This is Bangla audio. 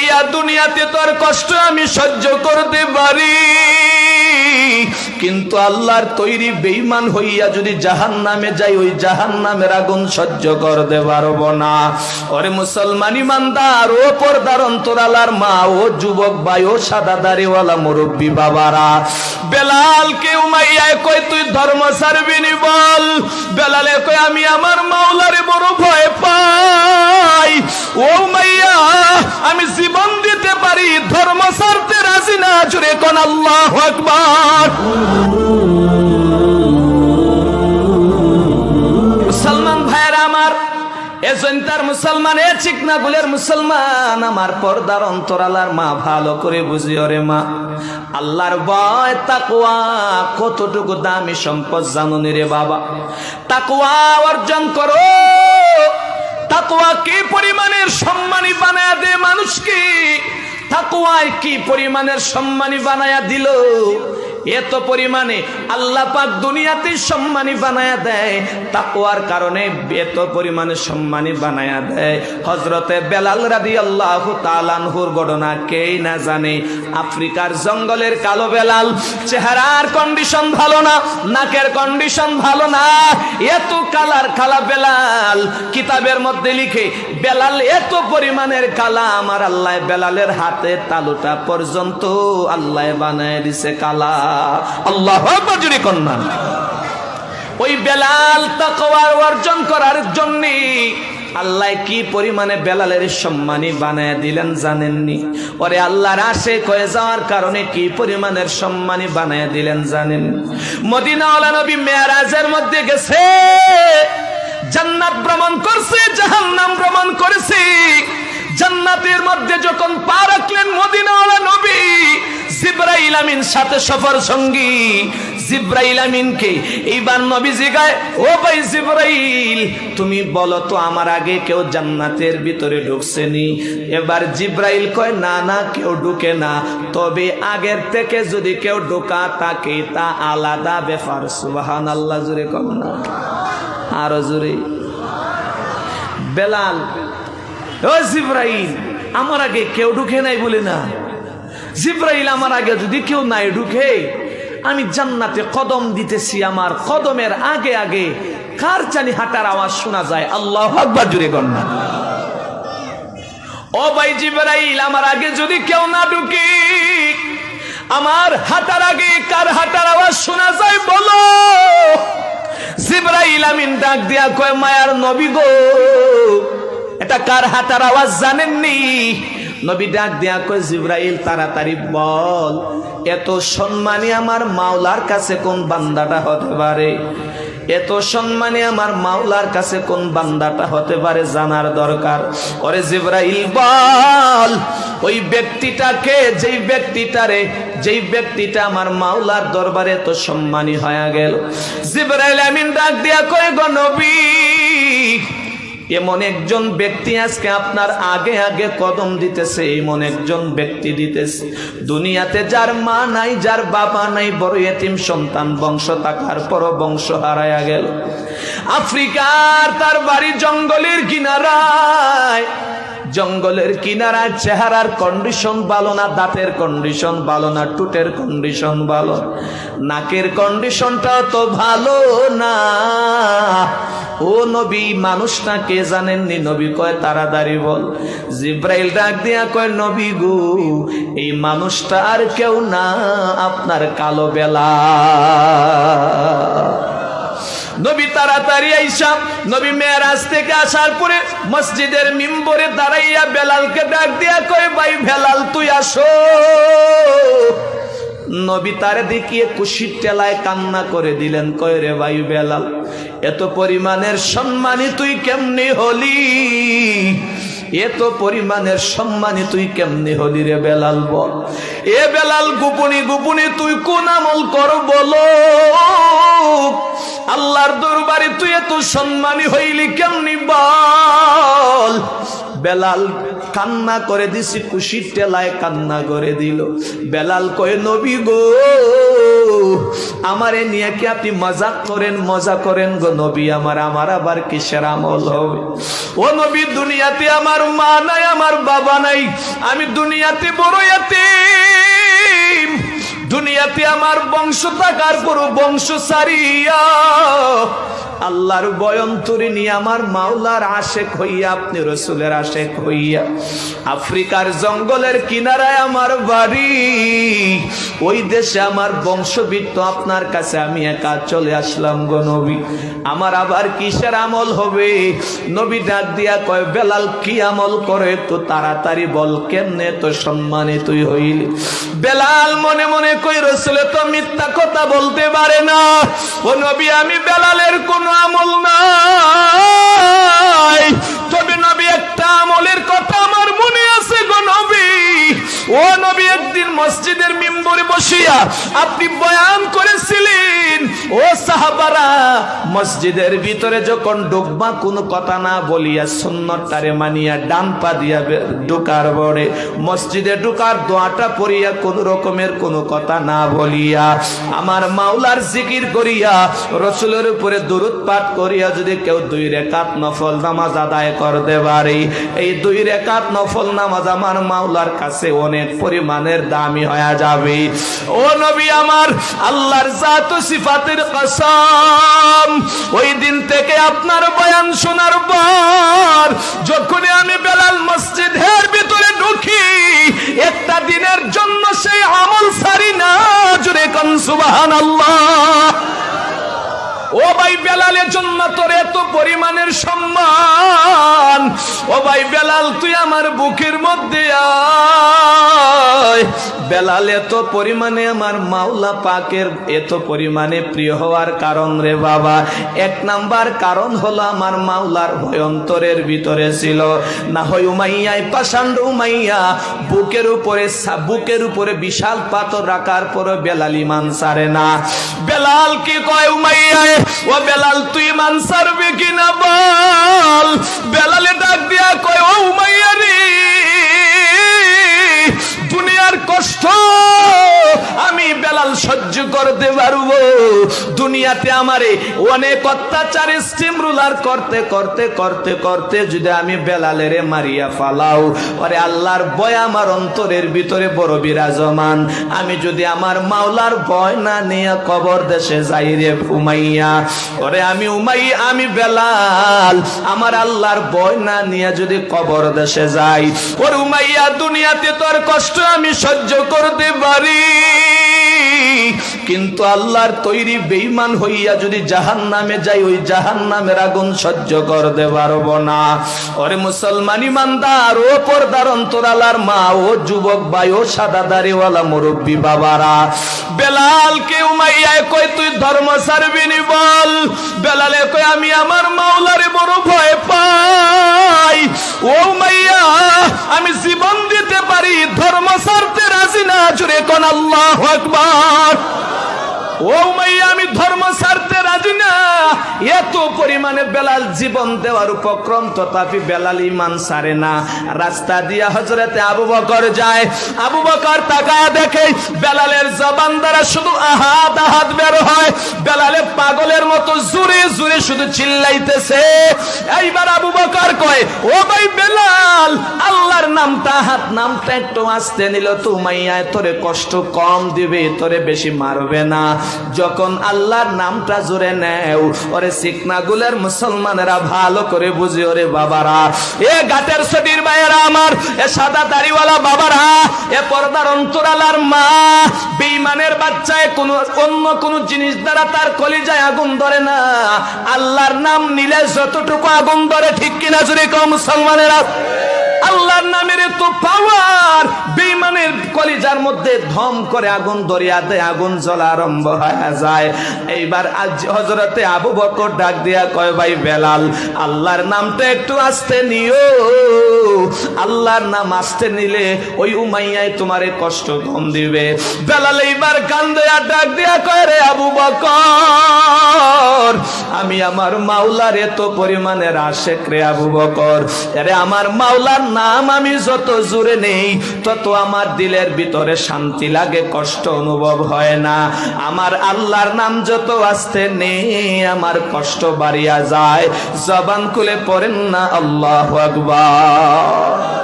মাইয়া দুনিয়াতে তোর কষ্ট আমি সহ্য করতে পারি। কিন্তু আল্লাহর তৈরি বেইমান হইয়া যদি জাহান নামে যাই, ওই জাহান নামের আগুন সহ্য করতে পারব না। ওরে মুসলমান ইমানদার, ও পর্দার অন্তরালার মা, ও যুবক ভাই, ও সাদা দাড়িওয়ালা মুরব্বী বাবারা বেলাল কে উমাইয়ায় কই তুই ধর্ম সারবিনি বল? বেলালে কই আমি আমার মাওলারে বড় ভয় পাই। ও মাইয়া আমি জীবন দিতে পারি, ধর্ম সারতে রাজি না জুড়ে কোন আল্লাহ আকবার। মুসলমান ভাইয়েরা মা কতটুকু দামি সম্পদ জানুনি রে বাবা। তাকুয়া অর্জন করো। তাকুয়া কি পরিমাণের সম্মানী বানায়া দে মানুষকে? তাকুয়ায় কি পরিমাণের সম্মানী বানায়া দিল? এত পরিমাণে আল্লাহ পাক দুনিয়াতে সম্মানী বানায়া দেয় তাকুয়ার কারণে এত পরিমাণে সম্মানী বানায়া দেয়। হজরতে বেলাল রাদি আল্লাহ তালানহুর ঘটনা কেই না জানে। আফ্রিকার জঙ্গলের কালো বেলাল, চেহারার কন্ডিশন ভালো না, নাকের কন্ডিশন ভালো না, এত কালার খালা বেলাল। কিতাবের মধ্যে লিখে, বেলাল এত পরিমাণের কালা আমার আল্লাহ বেলালের হাতে তালুটা পর্যন্ত আল্লাহ বানায় দিছে কালা। আল্লাহ জুড়ে কন্যা। ওই বেলাল তাকওয়ার অর্জন করার জন্য আল্লাহ কি পরিমাণে বেলালের সম্মানী বানায় দিলেন জানেননি? ওরে আল্লাহর আশে কয়ে যাওয়ার কারণে কি পরিমাণের সম্মানী বানায় দিলেন জানেন মদিনাওয়ালা নবী মেয়ারাজের মধ্যে গেছে, জান্নাত ভ্রমণ করছে, জাহান্নাম ভ্রমণ করেছে। জান্নাতের মধ্যে যখন পা রাখলেন মদিনাওয়ালা নবী জিব্রাইল আমিন সাথে সফর সঙ্গী। জিব্রাইল আমিনকে এইবার নবী জিগায় ও ভাই জিব্রাইল, তুমি বলো তো আমার আগে কেউ জান্নাতের ভিতরে ঢুকছেনি? এবার জিব্রাইল কয়, না না, কেউ ঢুকে না। তবে আগের থেকে যদি কেউ ঢোকা তাকে তা আলাদা ব্যাপার। সুবাহান আল্লাহ জুড়ে কম না। আরও জুড়ে বেলাল, ও জিব্রাইল, আমার আগে কেউ ঢুকে নাই বলে না। জিব্রাইল আমার আগে যদি কেউ নাই ঢুকে, আমি জান্নাতে কদম দিতেছি আমার কদমের আগে আগে। কার চানি হাঁটার আওয়াজ শোনা যায়? আল্লাহ আকবার জুড়ে গন্না ও ভাই জিব্রাইল, আমার আগে যদি কেউ না ঢুকে, আমার হাঁটার আগে কার হাঁটার আওয়াজ শোনা যায় বলো? জিব্রাইল আমিন ডাক দিয়া কয়, মায়ার নবী গো, এটা কার হাঁটার আওয়াজ জানেননি? নবী ডাক দিয়া কয়, জিব্রাইল, তাড়াতাড়ি বল। এত সম্মানী আমার মাওলার কাছে কোন বান্দাটা হতে পারে? এত সম্মানী আমার মাওলার কাছে কোন বান্দাটা হতে পারে জানার দরকার? ওরে জিব্রাইল, বল। ওই ব্যক্তিটাকে, যেই ব্যক্তিটারে, যেই ব্যক্তিটা আমার মাওলার দরবারে তো সম্মানী হয়ে গেল। জিব্রাইল আমিন ডাক দিয়া কয়, গো নবী এমন একজন ব্যক্তি আজকে আপনার আগে আগে কদম দিতেছে, এমন একজন ব্যক্তি দিতেছে। দুনিয়াতে যার মা নাই, যার বাবা নাই, বড় এতিম সন্তান, বংশ থাকার পর বংশ হারায়া গেল। আফ্রিকার তার বাড়ি জঙ্গলের কিনারায় জঙ্গলের কিনারায় চেহারার কন্ডিশন ভালো না, দাঁতের কন্ডিশন ভালো না টুটের কন্ডিশন ভালো। নাকের কন্ডিশনটাও তো ভালো না। ও নবী, মানুষ না কে জানেননি? নবী কয়, তাড়াতাড়ি বল। জিব্রাইল ডাক দিয়া কয়, নবী গো, এই মানুষটা আর কেউ না, আপনার কালো বেলা। নবী তাড়াতাড়ি আইসা, নবী মেয়েরাজ থেকে আসার পরে মসজিদের মিম্বরে দাঁড়াইয়া বেলালকে ডাক দিয়া কয়, ভাই বেলাল, তুই আসো। নবী তার দেখিয়ে কুশির টেলায় কান্না করে দিলেন, কয় রে ভাই বেলাল, এত পরিমাণের সম্মানী তুই কেমনি হলি? এত পরিমাণের সম্মানে তুই কেমনি হলি রে বেলাল বল? এ বেলাল, গোপনে গোপনে তুই কোন আমল কর বলো? আল্লাহর দরবারে তুই এত সম্মানী হইলি কেমনি বল? বেলাল কান্না করে দিছি খুশির টেলায় কান্না করে দিল। বেলাল কয়ে, নবী গো, আমারে নিয়ে কি আপনি মজাক করেন, মজা করেন গো নবী? আমার আমার আবার কিসের আমল হবে? ও নবী, দুনিয়াতে আমার মা নাই, আমার বাবা নাই, আমি দুনিয়াতে বড় এতিম। দুনিয়াতে আমার বংশ থাকার পর বংশ সারিয়া আল্লাহর বয়ন্তরে নিয়ে আমার মাওলার আশেক হইয়া, আপনি রসুলের আশেক হইয়া, আফ্রিকার জঙ্গলের কিনারায় আমার বাড়ি। ওই দেশে আমার বংশবৃত্ত আপনার কাছে আমি একা চলে আসলাম গো নবী। আমার আবার কিসের আমল হবে? নবী ডাক দিয়া কয়, বেলাল কি আমল করে? তো তাড়াতাড়ি বল, কেমনে তো সম্মানে তুই হইলি? বেলাল মনে মনে কই রসলে তো মিথ্যা কথা বলতে পারে না। ও নবী, আমি বেলালের কোনো আমল নাই। তবে নবী, একটা আমলের ও নবী, একদিন মসজিদের মিম্বরে বসিয়া আপনি বয়ান করেছিলেন, ও সাহাবারা, মসজিদের ভিতরে যখন ডুববা কোনো কথা না বলিয়া সুন্নতটারে মানিয়া ডান পা দিয়া ঢুকার পরে মসজিদে ঢুকার দোয়াটা পড়িয়া কোন রকমের কোনো কথা না বলিয়া আমার মাওলার জিকির করিয়া রসুলের উপরে দূরত পাঠ করিয়া যদি কেউ দুই রেখাত নফল নামাজ আদায় করতে পারে, এই দুই রেখাত নফল নামাজ আমার মাওলার কাছে অনেক পরিমাণের দামি হয়ে যাবে। ও নবী আমার, আল্লাহর জাত সিফাতের কসম। ওই দিন থেকে আপনার বয়ান শোনার পর যখন আমি বেলাল মসজিদের ভিতরে ঢুকি, একটা দিনের জন্য সেই আমল ভাই বেলালের জন্য তোর এত পরিমাণের সম্মান। ও ভাই বেলাল, তুই আমার বুকের মধ্যে বেলাল, এত পরিমাণে আমার মাওলা পাকের এত পরিমাণে প্রিয় হওয়ার কারণ রে বাবা। এক নাম্বার কারণ হলো আমার মাওলার ভয়ন্তরের ভিতরে ছিল। না হয় উমাইয়ায় পাষাণ্ড উমাইয়া, বুকের উপরে বুকের উপরে বিশাল পাথর রাখার পরে বেলাল ইমান সারে না। বেলাল কি কয় উমাইয়ায়? ও বেলাল তুই মানসার সারবি বল করতে পারব দুনিয়াতে আমারে অনেক অত্যাচার স্টিম রুলার করতে করতে করতে করতে যদি আমি বেলালের মারিয়া ফালাও, ওরে আল্লাহর ভয় আমার অন্তরের ভিতরে বড় বিরাজমান। আমি যদি আমার মাওলার ভয় না নিয়ে কবর দেশে যাই রে উমাইয়া ওরে আমি উমাই, আমি বেলাল, আমার আল্লাহর ভয় না নিয়ে যদি কবর দেশে যাই, ওর উমাইয়া, দুনিয়াতে তোর কষ্ট আমি সহ্য করতে পারি। কিন্তু আল্লাহর তৈরি বেইমান হইয়া যদি জাহান নামে যাই, ওই জাহান নামের আগুন সহ্য করতে পারব না। ওরে মুসলমান ইমানদার, ও পর্দার অন্তরালার মা, ও যুবক ভাই, ও সাদা দাড়িওয়ালা মুরব্বী বাবারা বেলাল কে উমাইয়ায় কই তুই ধর্ম সারবিনি বল? বেলালে কই আমি আমার মাওলারে বড় ভয় পাই। ও মাইয়া আমি জীবন দিতে পারি, ধর্ম সারতে রাজি না জুড়ে কোন আল্লাহ আকবার। ও মাইয়া, আমি ধর্ম ছাড়তে রাজি না। এত পরিমাণে বেলাল জীবন দেওয়ার উপক্রম তথাপি বেলাল ইমান সারে না। রাস্তা দিয়া হজরতে আবু বকর যায়। আবু বকর তাকা দেখে বেলালের জবান দ্বারা শুধু আহাত আহাত বের হয়। বেলালে পাগলের মতো জুড়ে জুড়ে শুধু চিল্লাইতেছে। এইবার আবু বকর কয়, ও ভাই বেলাল, আল্লাহর নামটা, হাত নামটা একটু আসতে নিল তুমাইয়ায় তোরে কষ্ট কম দিবে, তোরে বেশি মারবে না। যখন আল্লাহর নামটা জোরে নেও, ওরে সিকনাগুলের মুসলমানেরা ভালো করে বুঝি, ওরে বাবারা। এ গাটের সটির মায়েরা আমার, এ সাদা দাড়িওয়ালা বাবারা, এ পর্দার অন্তরালার মা। বেইমানের বাচ্চায় কোনো অন্য কোনো জিনিস দ্বারা তার কলিজায় আগুন ধরে না। আল্লাহর নাম নিলে যতটুকু আগুন ধরে, ঠিক কিনা জুড়ে কম মুসলমানেরা? আল্লাহর নামের তো পাওয়ার বেইমানের কলিজার মধ্যে ধম করে আগুন দরিয়া দেয়, আগুন জ্বলা আরম্ভ হয়ে যায়। এইবার আজ হজরতে আবু বকর ডাক দিয়া কয়, ভাই বেলাল, আল্লাহর নামটা একটু আসতে নিও। আল্লাহর নাম আসতে নিলে ওই উমাইয়ায় তোমারে কষ্ট কম দিবে। বেলাল এইবার কান দেয়া ডাক দিয়া কয়, রে আবু বকর, আমি আমার মাওলার এত পরিমাণের আশেক রে আবু বকর। আরে আমার মাওলার নাম আমি যত জুড়ে নেই, তত আমার দিলের ভিতরে শান্তি লাগে, কষ্ট অনুভব হয় না। আমার আল্লাহর নাম যত আসতে নেই, আমার কষ্ট বাড়িয়া যায়। জবান খুলে পড়েন না, আল্লাহ আকবার।